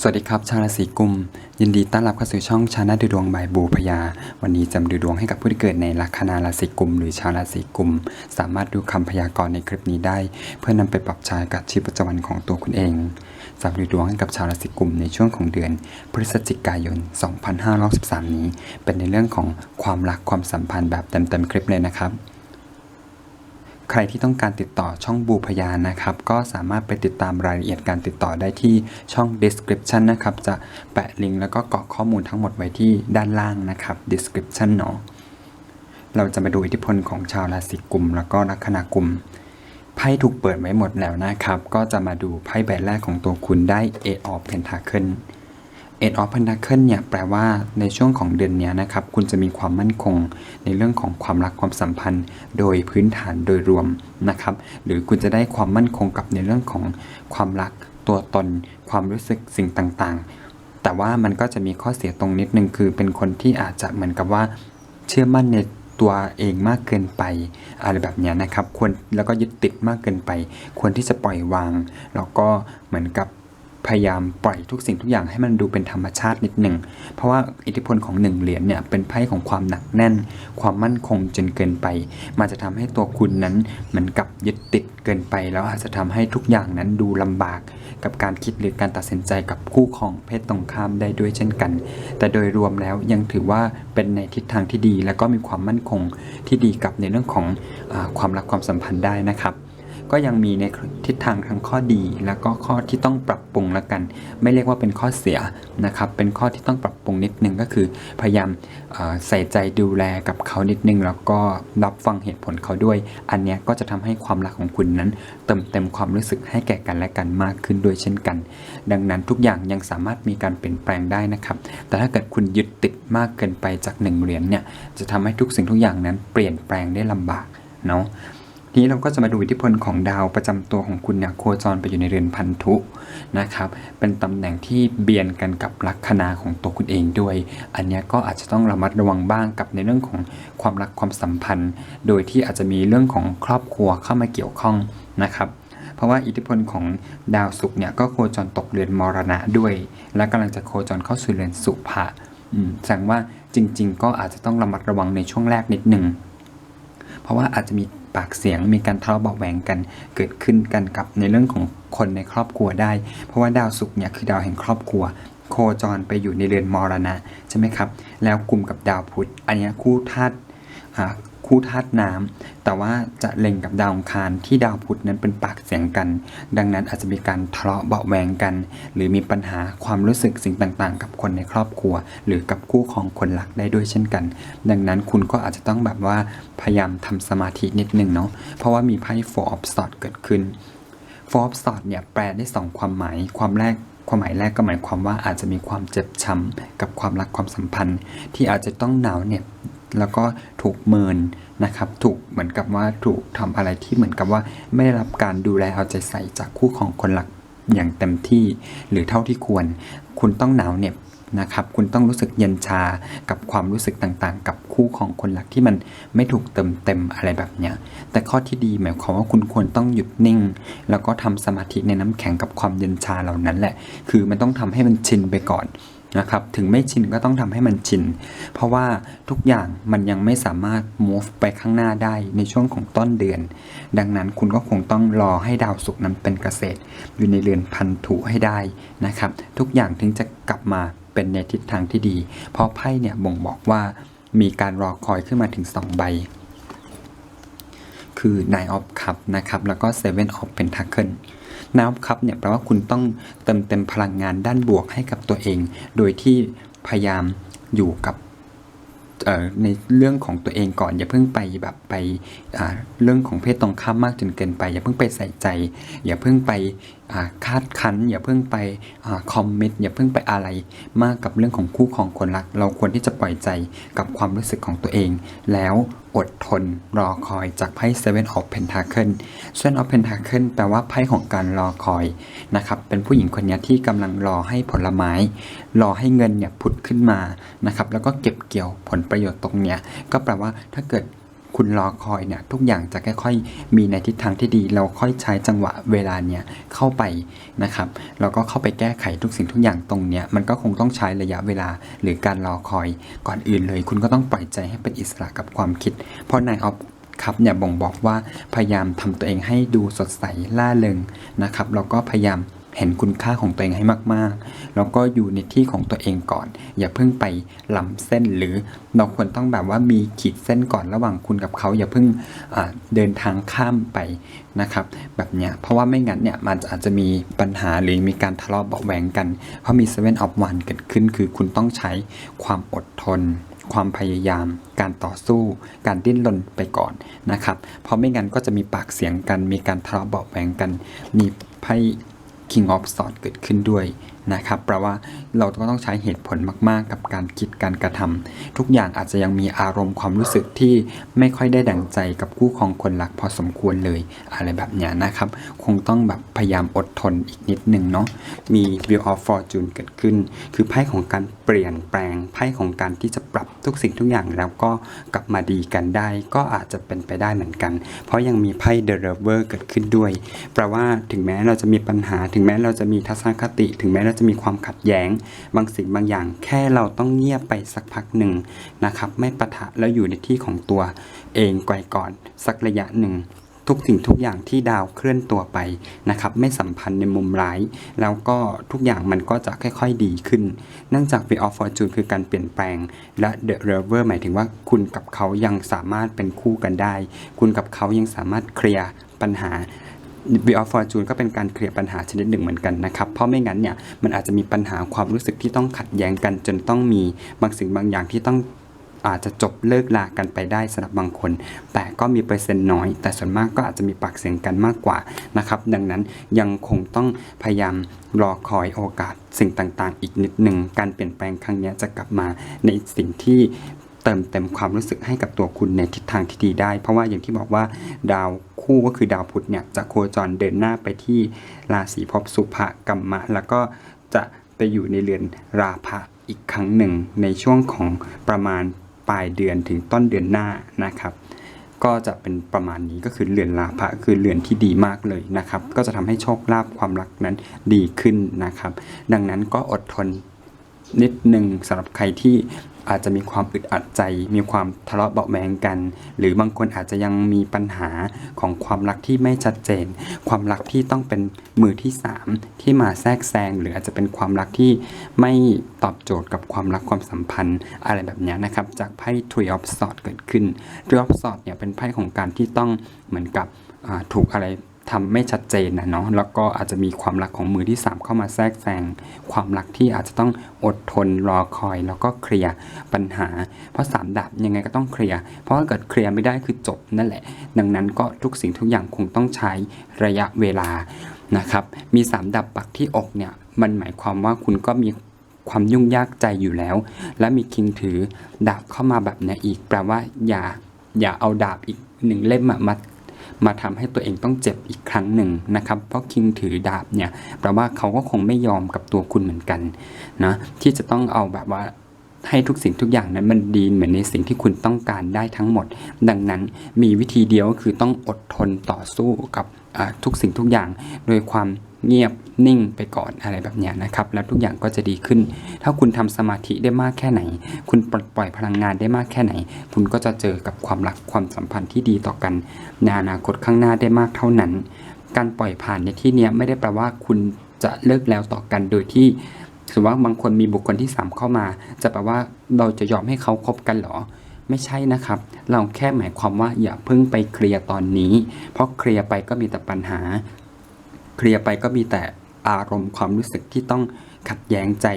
สวัสดีครับ ชาวราศีกุม ยินดีต้อนรับเข้าสู่ช่องชาแนลดูดวงบายบูพยา วันนี้จะมาดูดวงให้กับผู้ที่เกิดในลัคนาราศีกุม หรือชาวราศีกุม สามารถดูคำพยากรณ์ในคลิปนี้ได้ เพื่อนำไปปรับใช้กับชีวิตประจำวันของตัวคุณเองสำหรับดูดวงให้กับชาวราศีกุมในช่วงของเดือน พฤศจิกายน 2513นี้ เป็นในเรื่องของความรักความสัมพันธ์แบบเต็มๆคลิปเลยนะครับ ใครที่ต้องการติดต่อช่องบูพยานนะครับ ก็สามารถไปติดตามรายละเอียดการติดต่อได้ที่ช่อง description นะครับ จะแปะลิงก์แล้วก็กรอกข้อมูลทั้งหมดไว้ที่ด้านล่างนะครับ description เนาะเราจะมาดูอิทธิพลของชาวราศีกุม แล้วก็ลัคนากุมไพ่ถูกเปิดไว้หมดแล้วนะครับ ก็จะมาดูไพ่ใบแรกของตัวคุณได้ Eight of Pentacle Eight of Pentacle เนี่ยแปลว่าในช่วงของเดือนนี้นะครับ คุณจะมีความมั่นคง ในเรื่องของความรักความสัมพันธ์ โดยพื้นฐานโดยรวมนะครับ หรือคุณจะได้ความมั่นคงกับในเรื่องของความรักตัวตน ความรู้สึกสิ่งต่างๆ แต่ว่ามันก็จะมีข้อเสียตรงนิดนึงคือเป็นคนที่อาจจะเหมือนกับว่า เชื่อมั่นในตัวเองมากเกินไปอะไรแบบนี้นะครับ ควรแล้วก็ยึดติดมากเกินไป ควรที่จะปล่อยวาง แล้วก็เหมือนกับ พยายามปล่อยทุกสิ่งทุกอย่างให้มันดูเป็นธรรมชาตินิดหนึ่ง เพราะว่าอิทธิพลของหนึ่งเหรียญเนี่ยเป็นไพ่ของความหนักแน่น ความมั่นคงจนเกินไป มันจะทำให้ตัวคุณนั้นเหมือนกับยึดติดเกินไป แล้วอาจจะทำให้ทุกอย่างนั้นดูลำบาก กับการคิดหรือการตัดสินใจกับคู่ของเพศตรงข้ามได้ด้วยเช่นกัน แต่โดยรวมแล้วยังถือว่าเป็นในทิศทางที่ดี แล้วก็มีความมั่นคงที่ดีกับในเรื่องของอความรักความสัมพันธ์ได้นะครับ ก็ยังมีในทิศทางทั้งข้อดี แล้วก็ข้อที่ต้องปรับปรุงละกัน ไม่เรียกว่าเป็นข้อเสียนะครับ เป็นข้อที่ต้องปรับปรุงนิดนึงก็คือ พยายามใส่ใจดูแลกับเขานิดนึง แล้วก็รับฟังเหตุผลเขาด้วย อันนี้ก็จะทำให้ความรักของคุณนั้น เติมเต็มความรู้สึกให้แก่กันและกันมากขึ้นด้วยเช่นกัน ดังนั้นทุกอย่างยังสามารถมีการเปลี่ยนแปลงได้นะครับ แต่ถ้าเกิดคุณยึดติดมากเกินไปจากหนึ่งเหรียญเนี่ยจะทำให้ทุกสิ่งทุกอย่างนั้นเปลี่ยนแปลงได้ลำบากเนาะ ทีนี้เราก็จะมาดูอิทธิพลของดาวประจำตัวของคุณเนี่ยโคจรไปอยู่ในเรือนพันธุนะครับเป็นตำแหน่งที่เบียนกันกับลัคนาของตัวคุณเองด้วย อันเนี้ยก็อาจจะต้องระมัดระวังบ้างกับในเรื่องของความรักความสัมพันธ์ โดยที่อาจจะมีเรื่องของครอบครัวเข้ามาเกี่ยวข้องนะครับเพราะว่าอิทธิพลของดาวศุกร์เนี่ยก็โคจรตกเรือนมรณะด้วย และกำลังจะโคจรเข้าสู่เรือนสุภะแสดงว่าจริง ๆ ก็อาจจะต้องระมัดระวังในช่วงแรกนิดหนึ่งเพราะว่าอาจจะมี ปากเสียง มีการทะเลาะเบาะแหวงกันเกิดขึ้นกันกับในเรื่องของคนในครอบครัวได้ เพราะว่าดาวศุกร์เนี่ยคือดาวแห่งครอบครัว โคจรไปอยู่ในเรือนมรณะใช่ไหมครับ แล้วกลุ่มกับดาวพุธ อันนี้คู่ธาตุ คู่ธาตุน้ำแต่ว่าจะเล็งกับดาวองคารที่ดาวพุธนั้นเป็นปากเสียงกัน ดังนั้นอาจจะมีการทะเลาะเบาแวงกัน หรือมีปัญหาความรู้สึกสิ่งต่างๆ กับคนในครอบครัว หรือกับคู่ของคนรักได้ด้วยเช่นกัน ดังนั้นคุณก็อาจจะต้องแบบว่าพยายามทำสมาธินิดนึงเนาะเพราะว่ามีไพ่ Four of Swords เกิดขึ้น Four of Swords เนี่ยแปลได้สองความหมายความแรกความหมายแรกก็หมายความว่าอาจจะมีความเจ็บช้ำกับความรักความสัมพันธ์ ที่อาจจะต้องหนาวเหน็บ แล้วก็ถูกเมินนะครับถูกเหมือนกับว่าถูกทำอะไรที่เหมือนกับว่าไม่ได้รับการดูแลเอาใจใส่จากคู่ของคนรักอย่างเต็มที่หรือเท่าที่ควร คุณต้องหนาวเหน็บนะครับ คุณต้องรู้สึกเย็นชากับความรู้สึกต่างๆ กับคู่ของคนรักที่มันไม่ถูกเติมเต็มอะไรแบบเนี้ย แต่ข้อที่ดีหมายความว่าคุณควรต้องหยุดนิ่ง แล้วก็ทำสมาธิในน้ำแข็งกับความเย็นชาเหล่านั้นแหละ คือมันต้องทำให้มันชินไปก่อน นะครับ ถึงไม่ชินก็ต้องทำให้มันชิน เพราะว่าทุกอย่างมันยังไม่สามารถ move ไปข้างหน้าได้ในช่วงของต้นเดือน ดังนั้นคุณก็คงต้องรอให้ดาวศุกร์นั้นเป็นเกษตร อยู่ในเรือนพันธุให้ได้นะครับ ทุกอย่างถึงจะกลับมาเป็นในทิศทางที่ดี เพราะไพ่เนี่ยบ่งบอกว่ามีการรอคอยขึ้นมาถึง 2 ใบ คือ Nine of Cup นะครับ แล้วก็ Seven of Pentacle น้ำคับเนี่ยแปลว่าคุณต้องเติมเต็มพลังงานด้านบวกให้กับตัวเอง โดยที่พยายามอยู่กับในเรื่องของตัวเองก่อนอย่าเพิ่งไปแบบไปเรื่องของเพศตรงข้ามมากจนเกินไป อย่าเพิ่งไปใส่ใจ อย่าเพิ่งไป คาดคั้น อย่าเพิ่งไปคอมมิตอย่าเพิ่งไปอะไร มากกับเรื่องของคู่ของคนรัก เราควรที่จะปล่อยใจกับความรู้สึกของตัวเอง แล้วอดทนรอคอยจากไพ่ Seven of Pentacle Seven of Pentacle แปลว่าไพ่ของการรอคอยนะครับเป็นผู้หญิงคนนี้ที่กำลังรอให้ผลไม้ รอให้เงินเนี่ยผุดขึ้นมานะครับแล้วก็เก็บเกี่ยวผลประโยชน์ตรงเนี้ยก็แปลว่าถ้าเกิด คุณรอคอยเนี่ยทุกอย่างจะค่อยๆมีในทิศทางที่ดี เราค่อยใช้จังหวะเวลาเนี่ยเข้าไปนะครับแล้วก็เข้าไปแก้ไขทุกสิ่งทุกอย่างตรงเนี้ยมันก็คงต้องใช้ระยะเวลาหรือการรอคอยก่อนอื่นเลย คุณก็ต้องปล่อยใจให้เป็นอิสระกับความคิด เพราะนายออฟครับเนี่ยบ่งบอกว่าพยายามทำตัวเองให้ดูสดใสล่าเริงนะครับแล้วก็พยายาม เห็นคุณค่าของตัวเองให้มาก ๆ แล้วก็อยู่ในที่ของตัวเองก่อน อย่าเพิ่งไปล้ำเส้นหรือเราควรต้องแบบว่ามีขีดเส้นก่อนระหว่างคุณกับเขา อย่าเพิ่งเดินทางข้ามไปนะครับ แบบเนี้ยเพราะว่าไม่งั้นเนี่ยมันอาจจะมีปัญหาหรือมีการทะเลาะเบาะแหวงกัน เพราะมี Seven of One เกิดขึ้น คือคุณต้องใช้ความอดทนความพยายาม การต่อสู้ การดิ้นรนไปก่อนนะครับ เพราะไม่งั้นก็จะมีปากเสียงกัน มีการทะเลาะเบาะแวงกัน มีไพ่ King of Swords เกิดขึ้นด้วย นะครับแปลว่าเราก็ต้องใช้เหตุผลมาก ๆ กับการคิดการกระทำทุกอย่างอาจจะยังมีอารมณ์ความรู้สึกที่ไม่ค่อยได้ดั่งใจกับคู่ครองคนรักพอสมควรเลย อะไรแบบนี้นะครับ คงต้องแบบพยายามอดทนอีกนิดนึงเนาะมี Wheel of Fortune เกิดขึ้น คือไพ่ของการเปลี่ยนแปลงไพ่ของการที่จะปรับทุกสิ่งทุกอย่างแล้วก็กลับมาดีกันได้ ก็อาจจะเป็นไปได้เหมือนกัน เพราะยังมีไพ่ The Lover เกิดขึ้นด้วยแปลว่าถึงแม้เราจะมีปัญหาถึงแม้เราจะมีทัศนคติ ถึงแม้เราจะมีความขัดแย้ง บางสิ่งบางอย่าง แค่เราต้องเงียบไปสักพักหนึ่งนะครับ ไม่ปะทะแล้วอยู่ในที่ของตัวเองไกวก่อนสักระยะหนึ่งทุกสิ่งทุกอย่างที่ดาวเคลื่อนตัวไปนะครับไม่สัมพันธ์ในมุมร้าย แล้วก็ทุกอย่างมันก็จะค่อยๆดีขึ้น เนื่องจาก w e e of Fortune คือการเปลี่ยนแปลง และ The Lover หมายถึงว่าคุณกับเขายังสามารถเป็นคู่กันได้ คุณกับเขายังสามารถเคลียร์ปัญหา v of Fortune ก็เป็นการเคลียร์ปัญหาชนิดหนึ่งเหมือนกันนะครับ เพราะไม่งั้นเนี่ยมันอาจจะมีปัญหาความรู้สึกที่ต้องขัดแย้งกัน จนต้องมีบางสิ่งบางอย่างที่ต้องอาจจะจบเลิกลากันไปได้สำหรับบางคน แต่ก็มีเปอร์เซ็นต์น้อย แต่ส่วนมากก็อาจจะมีปากเสียงกันมากกว่านะครับ ดังนั้นยังคงต้องพยายามรอคอยโอกาสสิ่งต่างๆ อีกนิดหนึ่ง การเปลี่ยนแปลงครั้งนี้จะกลับมาในสิ่งที่ เติมเต็มความรู้สึกให้กับตัวคุณในทิศทางที่ดีได้ เพราะว่าอย่างที่บอกว่าดาวคู่ก็คือดาวพุธเนี่ยจะโคจรเดินหน้าไปที่ราศีภพสุภะกัมมะ แล้วก็จะไปอยู่ในเรือนราภะอีกครั้งหนึ่งในช่วงของประมาณปลายเดือนถึงต้นเดือนหน้านะครับ ก็จะเป็นประมาณนี้ก็คือเรือนลาภะคือเรือนที่ดีมากเลยนะครับ ก็จะทำให้โชคลาภความรักนั้นดีขึ้นนะครับ ดังนั้นก็อดทน นิดหนึ่งสำหรับใครที่อาจจะมีความอึดอัดใจ มีความทะเลาะเบาะแวงกัน หรือบางคนอาจจะยังมีปัญหาของความรักที่ไม่ชัดเจน ความรักที่ต้องเป็นมือที่สามที่มาแทรกแซง หรืออาจจะเป็นความรักที่ไม่ตอบโจทย์กับความรักความสัมพันธ์ อะไรแบบนี้นะครับ จากไพ่ Three of Swords เกิดขึ้น Three of Swords เนี่ยเป็นไพ่ของการที่ต้องเหมือนกับถูกอะไร ทำไม่ชัดเจนนะเนาะแล้วก็อาจจะมีความรักของมือที่ 3 เข้ามาแทรกแซงความรักที่อาจจะต้องอดทนรอคอย แล้วก็เคลียร์ปัญหา เพราะ 3ดาบยังไงก็ต้องเคลียร์เพราะถ้าเกิดเคลียร์ไม่ได้คือจบนั่นแหละ ดังนั้นก็ทุกสิ่งทุกอย่างคงต้องใช้ระยะเวลานะครับมี 3ดาบปักที่อกเนี่ยมันหมายความว่าคุณก็มีความยุ่งยากใจอยู่แล้ว และมีคิงถือดาบเข้ามาแบบนี้อีก แปลว่าอย่าอย่าเอาดาบอีกหนึ่งเล่มมา มาทำให้ตัวเองต้องเจ็บอีกครั้งหนึ่งนะครับเพราะคิงถือดาบเนี่ยแปลว่าเขาก็คงไม่ยอมกับตัวคุณเหมือนกันนะที่จะต้องเอาแบบว่าให้ทุกสิ่งทุกอย่างนั้นมันดีเหมือนในสิ่งที่คุณต้องการได้ทั้งหมด ดังนั้นมีวิธีเดียวก็คือต้องอดทนต่อสู้กับทุกสิ่งทุกอย่างโดยความ เงียบนิ่งไปก่อนอะไรแบบนี้นะครับ แล้วทุกอย่างก็จะดีขึ้น ถ้าคุณทำสมาธิได้มากแค่ไหน คุณปลดปล่อยพลังงานได้มากแค่ไหน คุณก็จะเจอกับความรักความสัมพันธ์ที่ดีต่อกันในอนาคตข้างหน้าได้มากเท่านั้น การปล่อยผ่านในที่นี้ไม่ได้แปลว่าคุณจะเลิกแล้วต่อกันโดยที่สมมติว่าบางคนมีบุคคลที่ 3 เข้ามา จะแปลว่าเราจะยอมให้เขาคบกันเหรอ ไม่ใช่นะครับ เราแค่หมายความว่าอย่าเพิ่งไปเคลียร์ตอนนี้ เพราะเคลียร์ไปก็มีแต่ปัญหา เคลียร์ไปก็มีแต่อารมณ์ความรู้สึกที่ต้องขัดแย้งใจ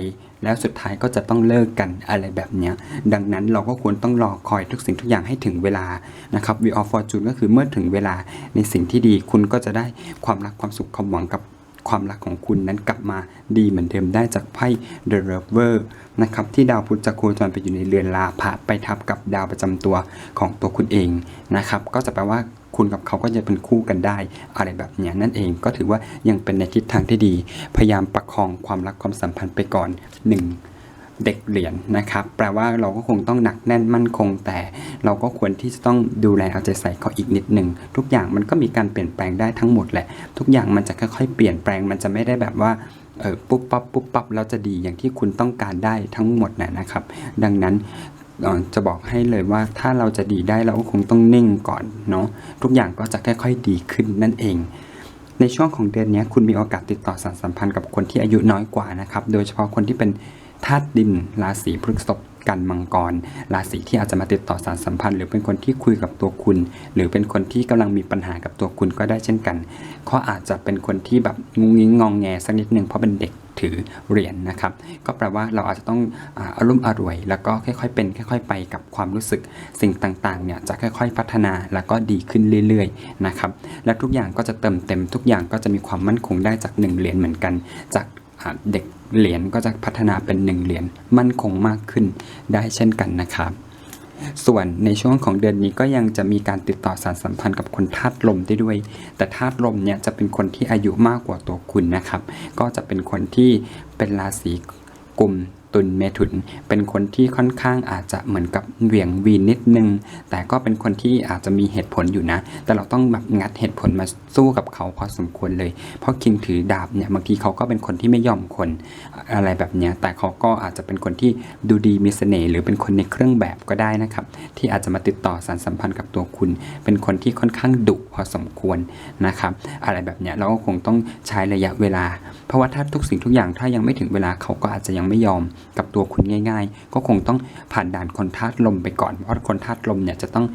แล้วสุดท้ายก็จะต้องเลิกกันอะไรแบบนี้ดังนั้นเราก็ควรต้องรอคอยทุกสิ่งทุกอย่างให้ถึงเวลานะครับ We of Fortune ก็คือเมื่อถึงเวลาในสิ่งที่ดีคุณก็จะได้ความรักความสุขความหวังกับความรักของคุณนั้นกลับมาดีเหมือนเดิมได้จากไพ่ The Lover นะครับที่ดาวพุธจะโคจรไปอยู่ในเรือนลาภะไปทับกับดาวประจำตัวของตัวคุณเองนะครับก็จะแปลว่า คุณกับเขาก็จะเป็นคู่กันได้ อะไรแบบนี้นั่นเองก็ถือว่ายังเป็นในทิศทางที่ดี พยายามประคองความรักความสัมพันธ์ไปก่อนหนึ่งเด็กเหรียญนะครับ แปลว่าเราก็คงต้องหนักแน่นมั่นคง แต่เราก็ควรที่จะต้องดูแลเอาใจใส่เขาอีกนิดหนึ่งทุกอย่างมันก็มีการเปลี่ยนแปลงได้ทั้งหมดแหละ ทุกอย่างมันจะค่อยๆเปลี่ยนแปลงมันจะไม่ได้แบบว่าเออปุ๊บปั๊บปุ๊บปั๊บแล้วจะดีอย่างที่คุณต้องการได้ทั้งหมดนะนะครับ ดังนั้น จะบอกให้เลยว่าถ้าเราจะดีได้เราก็คงต้องนิ่งก่อนเนาะทุกอย่างก็จะค่อย ๆ ดีขึ้นนั่นเอง ในช่วงของเดือนนี้คุณมีโอกาสติดต่อสารสัมพันธ์กับคนที่อายุน้อยกว่านะครับ โดยเฉพาะคนที่เป็นธาตุดินราศีพฤษภกันมังกร ราศีที่อาจจะมาติดต่อสารสัมพันธ์ หรือเป็นคนที่คุยกับตัวคุณ หรือเป็นคนที่กำลังมีปัญหากับตัวคุณก็ได้เช่นกันเขาอาจจะเป็นคนที่แบบงุ้งงิ้งงองแงสักนิดหนึ่งเพราะเป็นเด็ก ถือเหรียญนะครับ ก็แปลว่าเราอาจจะต้องอารมณ์อร่วย แล้วก็ค่อยๆเป็นค่อย ๆ ไปกับความรู้สึกสิ่งต่างๆเนี่ยจะค่อย ๆ พัฒนาแล้วก็ดีขึ้นเรื่อยๆนะครับและทุกอย่างก็จะเติมเต็มทุกอย่างก็จะมีความมั่นคงได้จากหนึ่งเหรียญเหมือนกัน จากเด็กเหรียญก็จะพัฒนาเป็นหนึ่งเหรียญมั่นคงมากขึ้นได้เช่นกันนะครับ ส่วนในช่วงของเดือนนี้ก็ยังจะมีการติดต่อสารสัมพันธ์กับคนธาตุลมได้ด้วย แต่ธาตุลมเนี่ยจะเป็นคนที่อายุมากกว่าตัวคุณนะครับ ก็จะเป็นคนที่เป็นราศีกุม ตุลเมถุน เป็นคนที่ค่อนข้างอาจจะเหมือนกับเหวี่ยงวีนนิดนึง แต่ก็เป็นคนที่อาจจะมีเหตุผลอยู่นะ แต่เราต้องแบบงัดเหตุผลมาสู้กับเขาพอสมควรเลย เพราะคิงถือดาบเนี่ยบางทีเขาก็เป็นคนที่ไม่ยอมคนอะไรแบบเนี้ยแต่เขาก็อาจจะเป็นคนที่ดูดีมีเสน่ห์หรือเป็นคนในเครื่องแบบก็ได้นะครับ ที่อาจจะมาติดต่อสารสัมพันธ์กับตัวคุณ เป็นคนที่ค่อนข้างดุพอสมควรนะครับ อะไรแบบเนี้ยเราก็คงต้องใช้ระยะเวลา เพราะว่าถ้าทุกสิ่งทุกอย่างถ้ายังไม่ถึงเวลาเขาก็อาจจะยังไม่ยอมกับตัวคุณง่าย ๆ ก็คงต้องผ่านด่านคนธาตุลมไปก่อน เพราะคนธาตุลมเนี่ยจะต้อง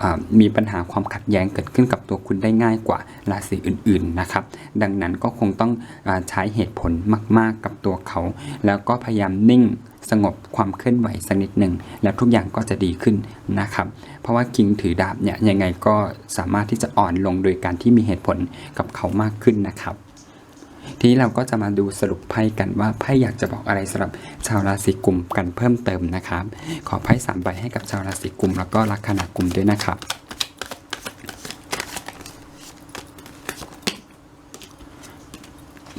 อมีปัญหาความขัดแย้งเกิดขึ้นกับตัวคุณได้ง่ายกว่าราศีอื่นๆนะครับ ดังนั้นก็คงต้องอใช้เหตุผลมาก ๆ กับตัวเขา แล้วก็พยายามนิ่งสงบความเคลื่อนไหวสักนิดหนึ่ง แล้วทุกอย่างก็จะดีขึ้นนะครับ เพราะว่าคิงถือดาบเนี่ยยังไงก็สามารถที่จะอ่อนลงโดยการที่มีเหตุผลกับเขามากขึ้นนะครับ ทีนี้เราก็จะมาดูสรุปไพ่กันว่าไพ่อยากจะบอกอะไรสำหรับชาวราศีกุมกันเพิ่มเติมนะครับ ขอไพ่สามใบให้กับชาวราศีกุมแล้วก็ลัคนากุมด้วยนะครับ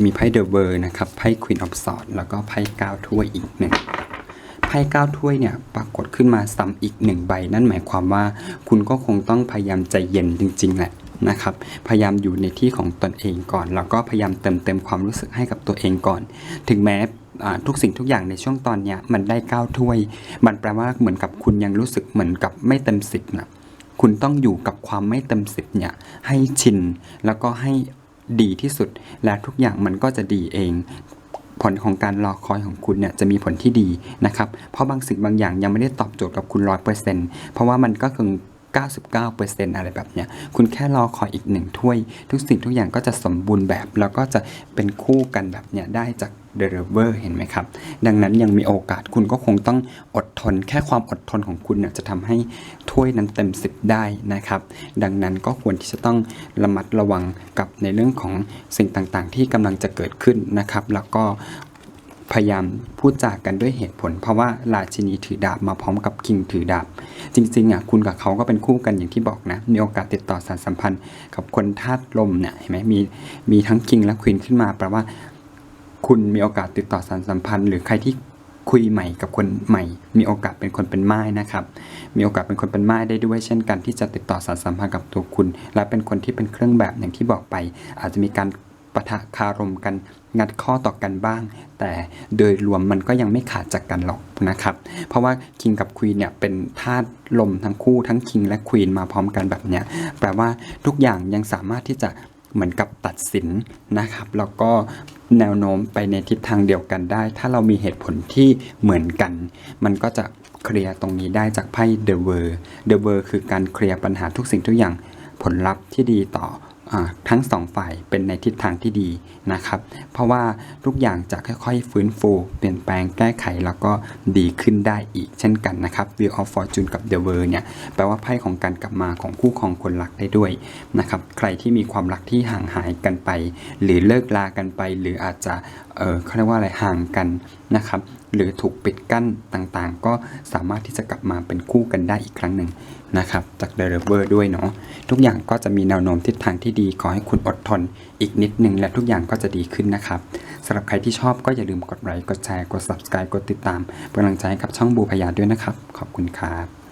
มีไพ่เดอะเวอร์นะครับ ไพ่ควีนออฟสอดแล้วก็ไพ่ก้าวถ้วยอีกหนึ่งไพ่ก้าวถ้วยเนี่ยปรากฏขึ้นมาซ้ำอีกหนึ่งใบ นั่นหมายความว่าคุณก็คงต้องพยายามใจเย็นจริง ๆ แหละ นะครับ พยายามอยู่ในที่ของตนเองก่อน แล้วก็พยายามเติมเต็มความรู้สึกให้กับตัวเองก่อน ถึงแม้ทุกสิ่งทุกอย่างในช่วงตอนเนี้ยมันได้ก้าวถ้วย มันแปลว่าเหมือนกับคุณยังรู้สึกเหมือนกับไม่เต็มสิบนะคุณต้องอยู่กับความไม่เต็มสิบเนี่ยให้ชินแล้วก็ให้ดีที่สุด และทุกอย่างมันก็จะดีเอง ผลของการรอคอยของคุณเนี่ยจะมีผลที่ดีนะครับ เพราะบางสิ่งบางอย่างยังไม่ได้ตอบโจทย์กับคุณร้อยเปอร์เซ็นต์เพราะว่ามันก็คือ 99%อะไรแบบเนี้ย คุณแค่รอคอยอีกหนึ่งถ้วย ทุกสิ่งทุกอย่างก็จะสมบูรณ์แบบ แล้วก็จะเป็นคู่กันแบบเนี้ยได้จาก d e l i v e r เห็นไหมครับ ดังนั้นยังมีโอกาสคุณก็คงต้องอดทน แค่ความอดทนของคุณเนี่ยจะทำให้ถ้วยนั้นเต็มสิบได้นะครับ ดังนั้นก็ควรที่จะต้องระมัดระวังกับในเรื่องของสิ่งต่างๆ ที่กำลังจะเกิดขึ้นนะครับ แล้วก็ พยายามพูดจากกันด้วยเหตุผล เพราะว่าราชินีถือดาบมาพร้อมกับคิงถือดาบ จริงๆอะคุณกับเขาก็เป็นคู่กันอย่างที่บอกนะ มีโอกาสติดต่อสารสัมพันธ์กับคนธาตุลมเนี่ยเห็นไหมมีมีทั้งคิงและควีนขึ้นมาแปลว่า คุณมีโอกาสติดต่อสารสัมพันธ์ หรือใครที่คุยใหม่กับคนใหม่ มีโอกาสเป็นคนเป็นไม้นะครับ มีโอกาสเป็นคนเป็นไม้ได้ด้วยเช่นกันที่จะติดต่อสารสัมพันธ์กับตัวคุณ และเป็นคนที่เป็นเครื่องแบบอย่างที่บอกไป อาจจะมีการปะทะคารมกัน งัดข้อต่อกันบ้าง แต่โดยรวมมันก็ยังไม่ขาดจากกันหรอกนะครับ เพราะว่าคิงกับควีนเนี่ยเป็นธาตุลมทั้งคู่ทั้งคิงและควีนมาพร้อมกันแบบเนี้ยแปลว่าทุกอย่างยังสามารถที่จะเหมือนกับตัดสินนะครับ แล้วก็แนวโน้มไปในทิศทางเดียวกันได้ ถ้าเรามีเหตุผลที่เหมือนกัน มันก็จะเคลียร์ตรงนี้ได้จากไพ่เดอะเวอร์เดอะเวอร์คือการเคลียร์ปัญหาทุกสิ่งทุกอย่างผลลัพธ์ที่ดีต่อ ทั้งสองฝ่ายเป็นในทิศทางที่ดีนะครับ เพราะว่าทุกอย่างจะค่อยๆ ฟื้นฟู เปลี่ยนแปลงแก้ไขแล้วก็ดีขึ้นได้อีกเช่นกันนะครับ Wheel of Fortune กับ The World เนี่ยแปลว่าไพ่ของการกลับมาของคู่ครองคนรักได้ด้วยนะครับ ใครที่มีความรักที่ห่างหายกันไป หรือเลิกลากันไป หรืออาจจะเออเขาเรียกว่าอะไรห่างกันนะครับหรือถูกปิดกั้นต่างๆ ก็สามารถที่จะกลับมาเป็นคู่กันได้อีกครั้งหนึ่งนะครับจากเดลิเวอร์ด้วยเนาะทุกอย่างก็จะมีแนวโน้มทิศทางที่ดีขอให้คุณอดทนอีกนิดนึงและทุกอย่างก็จะดีขึ้นนะครับสำหรับใครที่ชอบก็อย่าลืมกดไลค์กดแชร์กด subscribe กดติดตามเป็นกำลังใจให้กับช่องบูพยาด้วยนะครับ ขอบคุณครับ